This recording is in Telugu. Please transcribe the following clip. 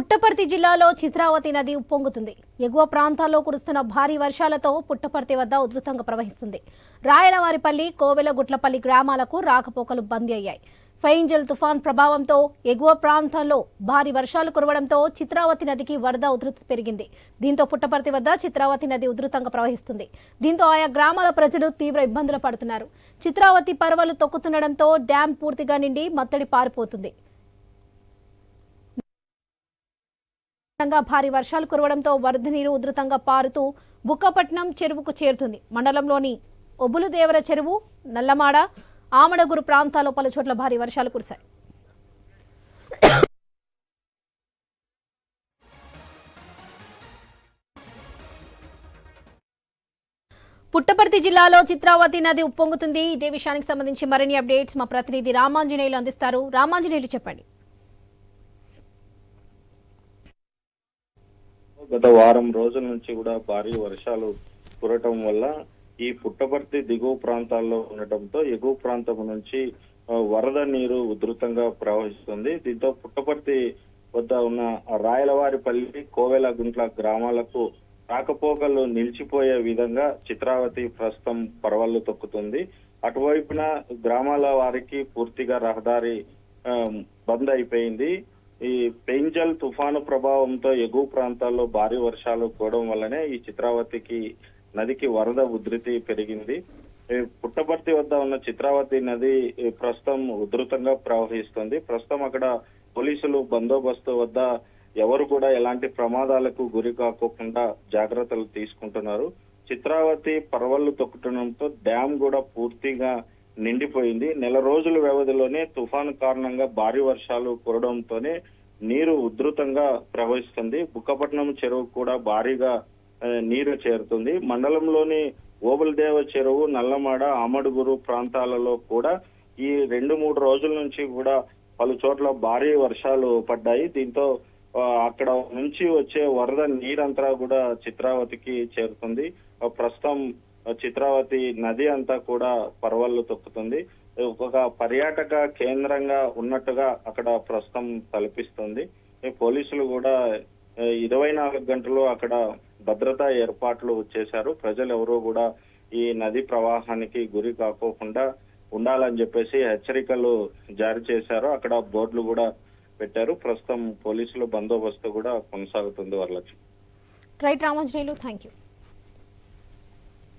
పుట్టపర్తి జిల్లాలో చిత్రావతి నది ఉప్పొంగుతుంది. ఎగువ ప్రాంతాల్లో కురుస్తున్న భారీ వర్షాలతో పుట్టపర్తి వద్ద ఉధృతంగా ప్రవహిస్తుంది. రాయలవారిపల్లి కోవెలగుట్లపల్లి గ్రామాలకు రాకపోకలు బందీ అయ్యాయి. ఫైంజల్ తుఫాన్ ప్రభావంతో ఎగువ ప్రాంతాల్లో భారీ వర్షాలు కురవడంతో చిత్రావతి నదికి వరద ఉధృతి పెరిగింది. దీంతో పుట్టపర్తి వద్ద చిత్రావతి నది ఉధృతంగా ప్రవహిస్తుంది. దీంతో ఆయా గ్రామాల ప్రజలు తీవ్ర ఇబ్బందులు పడుతున్నారు. చిత్రావతి పర్వలు తొక్కుతుండడంతో డ్యాం పూర్తిగా నిండి మత్తడి పారిపోతుంది. భారీ వర్షాలు కురవడంతో వరద నీరు ఉధృతంగా పారుతూ బుక్కపట్నం చెరువుకు చేరుతుంది. మండలంలోని ఒబులుదేవర చెరువు నల్లమాడ ఆమడగురు ప్రాంతాల్లో పలు చోట్ల భారీ వర్షాలు కురిశాయి. పుట్టపర్తి జిల్లాలో చిత్రావతి నది ఉప్పొంగుతుంది. ఇదే విషయానికి సంబంధించి మరిన్ని అప్డేట్స్ మా ప్రతినిధి రామాంజనేయులు అందిస్తారు. రామాంజనేయులు చెప్పండి. గత వారం రోజుల నుంచి కూడా భారీ వర్షాలు కురటం వల్ల ఈ పుట్టపర్తి దిగువ ప్రాంతాల్లో ఉండటంతో ఎగువ ప్రాంతం నుంచి వరద నీరు ఉధృతంగా ప్రవహిస్తుంది. దీంతో పుట్టపర్తి వద్ద ఉన్న రాయలవారిపల్లి కోవెలగుంట్ల గ్రామాలకు రాకపోకలు నిలిచిపోయే విధంగా చిత్రావతి ప్రస్తుతం పర్వాలు తొక్కుతుంది. అటువైపున గ్రామాల వారికి పూర్తిగా రహదారి బంద్ అయిపోయింది. ఈ పెంజల్ తుఫాను ప్రభావంతో ఎగువ ప్రాంతాల్లో భారీ వర్షాలు కూడడం వల్లనే ఈ చిత్రావతికి నదికి వరద ఉధృతి పెరిగింది. ఈ పుట్టపర్తి వద్ద ఉన్న చిత్రావతి నది ప్రస్తుతం ఉధృతంగా ప్రవహిస్తుంది. ప్రస్తుతం అక్కడ పోలీసులు బందోబస్తు వద్ద ఎవరు కూడా ఎలాంటి ప్రమాదాలకు గురి కాకోకుండా జాగ్రత్తలు తీసుకుంటున్నారు. చిత్రావతి పర్వళ్ళు తొక్కుటడంతో డ్యామ్ కూడా పూర్తిగా నిండిపోయింది. నెల రోజుల వ్యవధిలోనే తుఫాను కారణంగా భారీ వర్షాలు కురడంతోనే నీరు ఉధృతంగా ప్రవహిస్తుంది. బుక్కపట్నం చెరువు కూడా భారీగా నీరు చేరుతుంది. మండలంలోని ఓబులదేవ చెరువు నల్లమాడ ఆమడుగురు ప్రాంతాలలో కూడా ఈ రెండు మూడు రోజుల నుంచి కూడా పలు చోట్ల భారీ వర్షాలు పడ్డాయి. దీంతో అక్కడ నుంచి వచ్చే వరద నీరంతా కూడా చిత్రావతికి చేరుతుంది. ప్రస్తుతం చిత్రావతి నది అంతా కూడా పర్వాలు తొక్కుతుంది. ఒక పర్యాటక కేంద్రంగా ఉన్నట్టుగా అక్కడ ప్రస్తుతం కల్పిస్తుంది. ఈ పోలీసులు కూడా ఇరవై నాలుగు గంటలు అక్కడ భద్రతా ఏర్పాట్లు చేశారు. ప్రజలు ఎవరూ కూడా ఈ నది ప్రవాహానికి గురి కాకోకుండా ఉండాలని చెప్పేసి హెచ్చరికలు జారీ చేశారు. అక్కడ బోర్డులు కూడా పెట్టారు. ప్రస్తుతం పోలీసులు బందోబస్తు కూడా కొనసాగుతుంది Varalakshmi. Right Ramanjaneyulu thank you